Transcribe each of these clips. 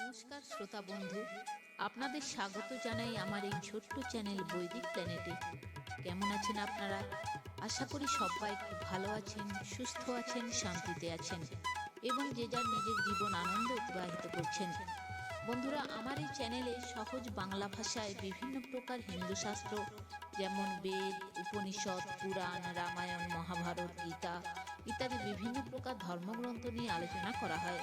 নমস্কার শ্রোতা বন্ধু, আপনাদের স্বাগত জানাই আমার এই ছোট্ট চ্যানেল বৈদিক প্ল্যানেটে। কেমন আছেন আপনারা? আশা করি সবাই খুব ভালো আছেন, সুস্থ আছেন, শান্তিতে আছেন এবং যে যার নিজের জীবন আনন্দ অতিবাহিত করছেন। বন্ধুরা, আমার এই চ্যানেলে সহজ বাংলা ভাষায় বিভিন্ন প্রকার হিন্দু শাস্ত্র যেমন বেদ, উপনিষদ, পুরাণ, রামায়ণ, মহাভারত, গীতা ইত্যাদি বিভিন্ন প্রকার ধর্মগ্রন্থ নিয়ে আলোচনা করা হয়।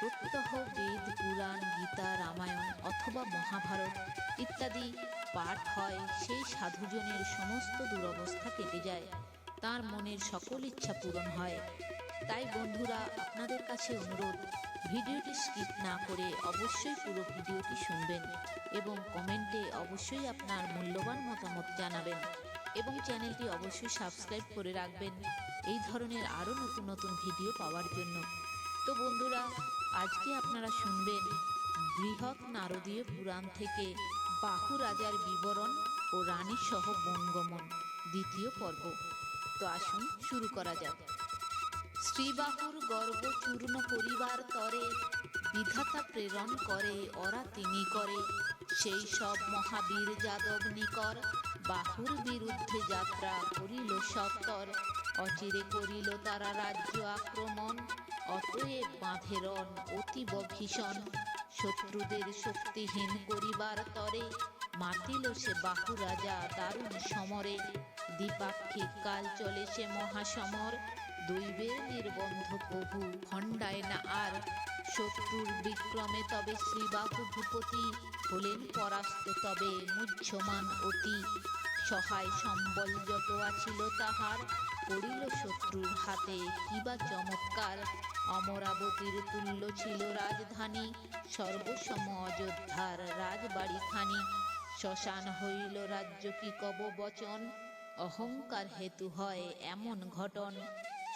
প্রত্যহ বেদ পুরাণ, গীতা, রামায়ণ অথবা মহাভারত ইত্যাদি পাঠ হয় সেই সাধুজনের সমস্ত দুরবস্থা কেটে যায়। তার মনের সকল ইচ্ছা পূরণ হয়। তাই বন্ধুরা, আপনাদের কাছে অনুরোধ, ভিডিওটি স্কিপ না করে অবশ্যই পুরো ভিডিওটি শুনবেন এবং কমেন্টে অবশ্যই আপনার মূল্যবান মতামত জানাবেন এবং চ্যানেলটি অবশ্যই সাবস্ক্রাইব করে রাখবেন। এই ধরনের আরও নতুন নতুন ভিডিও পাওয়ার জন্য তো বন্ধুরা, আজকে আপনারা শুনবেন বৃহৎ নারদীয় পুরাণ থেকে বাহু রাজার বিবরণ ও রানী সহ বনগমন, দ্বিতীয় পর্ব। তো আসুন শুরু করা যাক। শ্রীবাহুর গর্ব চূর্ণ করিবার তরে, বিধাতা প্রেরণ করে অরা তিনি করে। সেই সব মহাবীর যাদব নিকর, বাহুর বিরুদ্ধে যাত্রা করিল সত্তর। অচিরে করিল তারা রাজ্য আক্রমণ অতএব বাঁধেরন অতীব ভীষণ। শত্রুদের শক্তিহীন করিবার তরে মাতিল সে বাহু রাজা দারুণ সমরে। দ্বিপাক্ষিক কাল চলে সে মহাসমর। দৈবের নির্বন্ধ প্রভু খণ্ডায় না আর। শত্রুর বিক্রমে তবে শ্রীবাহু ভূপতি, হলেন পরাস্ত তবে মুহ্যমান অতি। সহায় সম্বল যত আছিল তাহার পড়িল শত্রুর হাতে, কিবা চমৎকার। অমরাবতীর তুল্য ছিল রাজধানী, সর্বসম অযোধ্যার রাজবাড়িখানি শ্মশান হইল রাজ্য কি কব বচন? অহংকার হেতু হয় এমন ঘটন।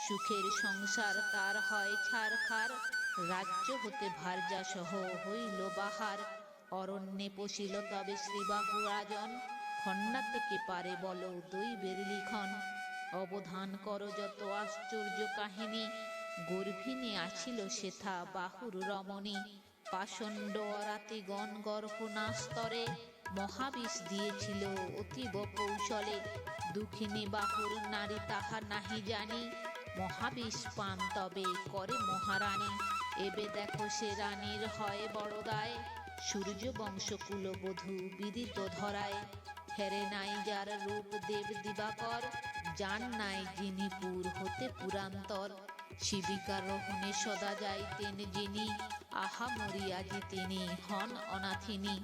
সুখের সংসার তার হয় ছারখার। রাজ্য হতে ভার্যা সহ হইল বাহার। অরণ্যে পশিল তবে শ্রীবাহু রাজন। খন্ডা থেকে পারে বলো দৈবের লিখন? অবধান কর যত আশ্চর্য কাহিনী। গর্ভিণী আছিল সেথা বাহুর রমণী। পাষণ্ড অরাতি গণ গর্ভনা স্তরে মহাবিষ দিয়েছিল অতীব কৌশলে। দুঃখিনী বাহুর নারী তাহা নাহি জানি। মহাবিষ পান তবে করে মহারানী। এবে দেখো সে রানীর হয় বড়দায়। সূর্য বংশ কুলবধূ বিদিত ধরায়। হেরে নাই যার রূপ দেব দিবাকর। যান নাই যিনি পুর হতে পুরান্তর। শিবিকা রোহণে সদা যাইতেন যিনি, আহা মরিয়াজি তিনি হন অনাথিনী।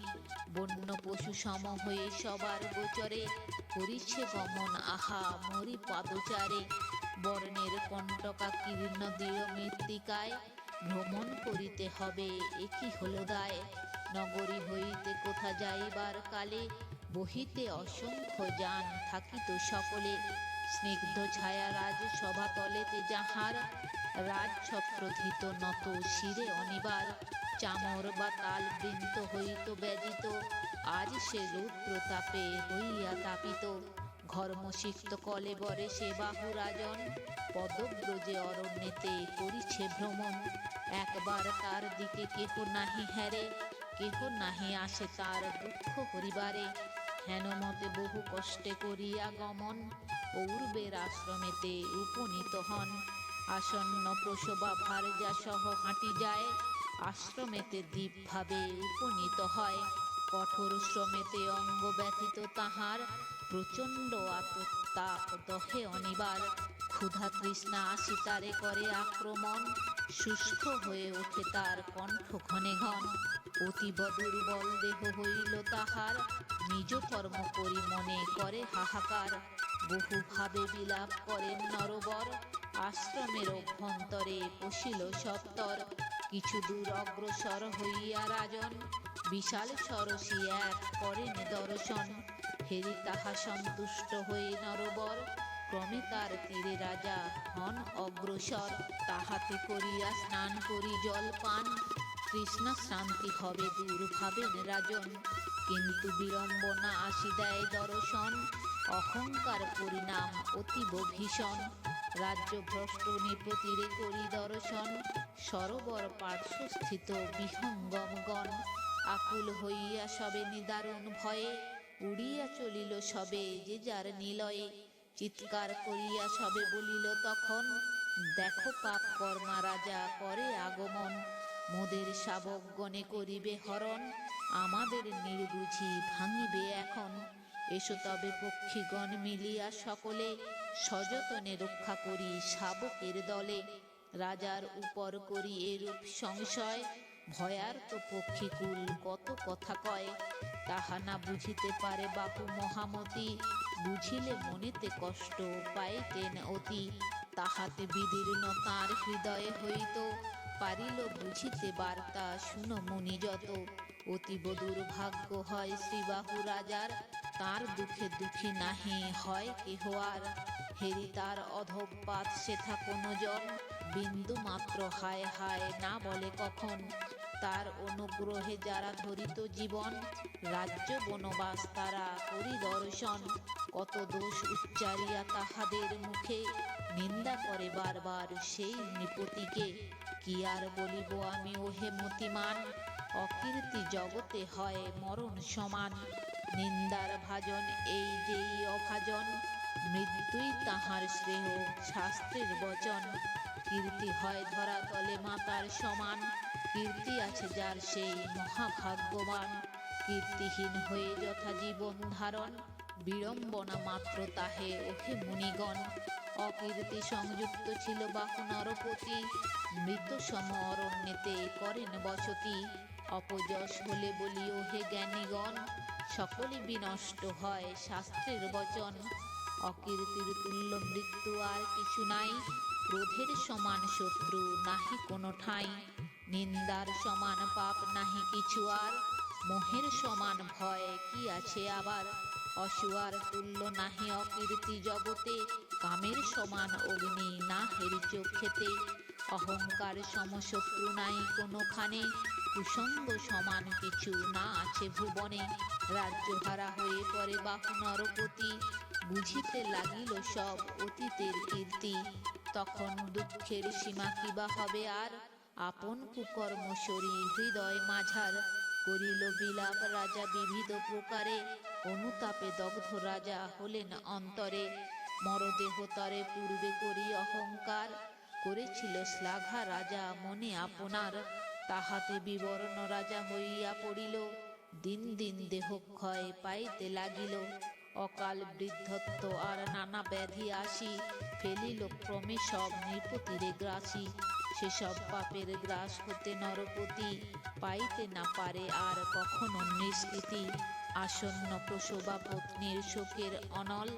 বন্য পশু সম হয়ে সবার গোচরে করিছে গমন আহা মরি পাদচারে। বর্ণের কণ্টকা কীর্ণ দৃঢ় মৃত্তিকায়, ভ্রমণ করিতে হবে একই হলো দায় নগরী হইতে কোথা যাইবার কালে, বহিতে অসংখ্য যান থাকিত সকলে। স্নিগ্ধ ছায়া রাজ সভাতলেতে যাহার রাজছত্রধিত নত শিরে অনিবার, চামর বা তাল বৃন্ত হইত ব্যজিত, আজ সে রুদ্রতাপে হইয়া তাপিত। ঘর্মসিক্ত কলে বরে সে বাহু রাজন পদব্রজে অরণ্যেতে করিছে ভ্রমণ। একবার তার দিকে কেহ নাহি হ্যারে কেহ নাহি আসে তার দুঃখ পরিবারে হেন মতে বহু কষ্টে করিয়া গমন পূর্বের আশ্রমেতে উপনীত হন। আসন্ন প্রসবা ভারজা সহ হাঁটি যায়, আশ্রমেতে দ্বীপভাবে উপনীত হয়। কঠোর শ্রমেতে অঙ্গ ব্যথিত তাহার, প্রচণ্ড আততাপ দহে অনিবার। ক্ষুধা তৃষ্ণা আসি তারে করে আক্রমণ, সুস্থ হয়ে ওঠে তার কণ্ঠ ঘনে ঘন। অতীব দুর্বল দেহ হইল তাহার, নিজ কর্ম করি মনে করে হাহাকার। বহু ভাবে বিলাপ করেন নরবর। আশ্রমের অভ্যন্তরে পশিল সত্তর কিছু দূর অগ্রসর হইয়া রাজন, বিশাল সরসী এক করেন দর্শন। হেরি তাহা সন্তুষ্ট হয়ে নরবর, ক্রমে তার তীরে রাজা হন অগ্রসর। তাহাতে করিয়া স্নান করি জল পান। তৃষ্ণা শান্তি হবে দূর ভাবেন রাজন। কিন্তু বিড়ম্বনা আসি দেয় দর্শন। অহংকার পরিণাম অতীব ভীষণ। রাজ্য ভ্রষ্ট নিপতিরে করি দর্শন, সরোবর পার্শ্বস্থিত বিহঙ্গমগণ আকুল হইয়া সবে নিদারুণ ভয়ে উড়িয়া চলিল সবে যে যার নিলয়ে। চিৎকার করিয়া সবে বলিল তখন, দেখো পাপ কর্মা রাজা করে আগমন। মোদের শাবকগণে করিবে হরণ, আমাদের নির্বুঝি ভাঙিবে এখন। এসো তবে পক্ষীগণ মিলিয়া সকলে সযতনে রক্ষা করি শাবকের দলে। রাজার উপর করি এরূপ সংশয় ভয়ার্ত পক্ষীকুল কত কথা কয়। তাহা না বুঝিতে পারে বাপু মহামতি, বুঝিলে মনেতে কষ্ট পাইতেন অতি। তাহাতে বিদীর্ণ তাঁর হৃদয়ে হইত, পারিল বুঝিতে বার্তা, শুনো মুনি যত অতীব দুর্ভাগ্য হয় শ্রীবাহু রাজার তার দুঃখে দুঃখী নাহি হয় কেহ আর। হেরি তার অধপাত, সেথা কোনো জন। বিন্দু মাত্র হায় হায় না বলে কখন। তার অনুগ্রহে যারা ধরিত জীবন, রাজ্য বনবাস তারা পরিদর্শন কত দোষ উচ্চারিয়া তাহাদের মুখে। নিন্দা করে বারবার সেই নৃপতিকে। কি আর বলিব আমি, ওহে মতিমান? অকীর্তি জগতে হয় মরণ সমান। নিন্দার ভাজন, এই যেই অভাজন, মৃত্যুই তাহার শ্রেহ শাস্ত্রের বচন। কীর্তি হয় ধরা তলে মাতার সমান, কীর্তি আছে যার সেই মহাভাগ্যবান। কীর্তিহীন হয়ে যথা জীবন ধারণ, বিড়ম্বনা মাত্র তাহে ওহে মুনিগণ। অকীর্তি সংযুক্ত ছিল বাহু নরপতি মৃত সম অরণ্যেতে করেন বসতি। অপযশ হলে বলি ওহে জ্ঞানীগণ সকলে বিনষ্ট হয় শাস্ত্রের বচন। অকীর্তির তুল্য মৃত্যু আর কিছু নাই, ক্রোধের সমান শত্রু নাহি কোনো ঠাঁই। নিন্দার সমান পাপ নাহি কিছু আর, মোহের সমান ভয় কি আছে আবার? অসুয়ার তুল্য নাহি অকীর্তি জগতে, কামের সমান অগ্নি না হেরি চোখেতে। অহংকার সমশত্রু নাই কোনোখানে কুসঙ্গ সমান কিছু না আছে ভুবনে। রাজ্যহারা হয়ে পরে বাহু নরপতি। বুঝিতে লাগিল সব অতীতের কীর্তি। তখন দুঃখের সীমা কিবা হবে আর? আপন কুকর্ম সরি হৃদয় মাঝার। করিল বিলাপ রাজা বিবিধ প্রকারে। অনুতাপে দগ্ধ রাজা হলেন অন্তরে। মরদেহ তরে পূর্বে করি অহংকার। করেছিল শ্লাঘা রাজা মনে আপনার। তাহাতে বিবর্ণ রাজা হইয়া পড়িল। দিন দিন দেহক্ষয় পাইতে লাগিল। অকাল বৃদ্ধত্ব আর নানা ব্যাধি আসি, ফেলিল ক্রমে সব নৃপতিরে গ্রাসী। সেসব পাপের গ্রাস হতে নরপতি, পাইতে না পারে আর কখনো নিষ্কৃতি। আসন্ন প্রসবা পত্নীর শোকের অনল,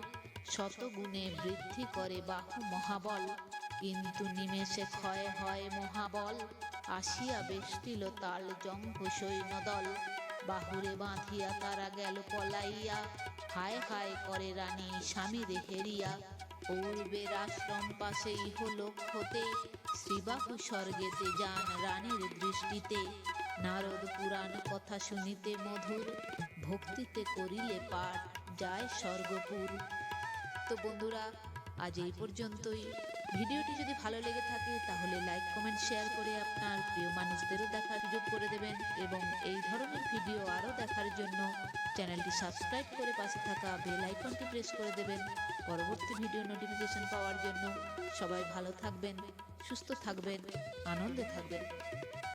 শতগুণে বৃদ্ধি করে বাহু মহাবল। কিন্তু নিমেষে ক্ষয় হয় মহাবল। আসিয়া বেষ্টিল তাল জঙ্ঘ সৈন্যদল বাহুরে বাঁধিয়া তারা গেল পলাইয়া। হায় হায় করে রানী স্বামীরে হেরিয়া। পূর্বের আশ্রম পাশে ইহলোক হতে শ্রীবাহু স্বর্গেতে যান রানীর দৃষ্টিতে। নারদ পুরাণ কথা শুনিতে মধুর। ভক্তিতে করিলে পাঠ যায় স্বর্গপুর। তো বন্ধুরা, আজ এই পর্যন্তই। ভিডিওটি যদি ভালো লেগে কমেন্ট শেয়ার করে আপনার প্রিয় মানুষদেরও দেখার সুযোগ করে দেবেন এবং এই ধরনের ভিডিও আরও দেখার জন্য চ্যানেলটি সাবস্ক্রাইব করে পাশে থাকা বেল আইকনটি প্রেস করে দেবেন। পরবর্তী ভিডিও নোটিফিকেশন পাওয়ার জন্য সবাই ভালো থাকবেন, সুস্থ থাকবেন, আনন্দে থাকবেন।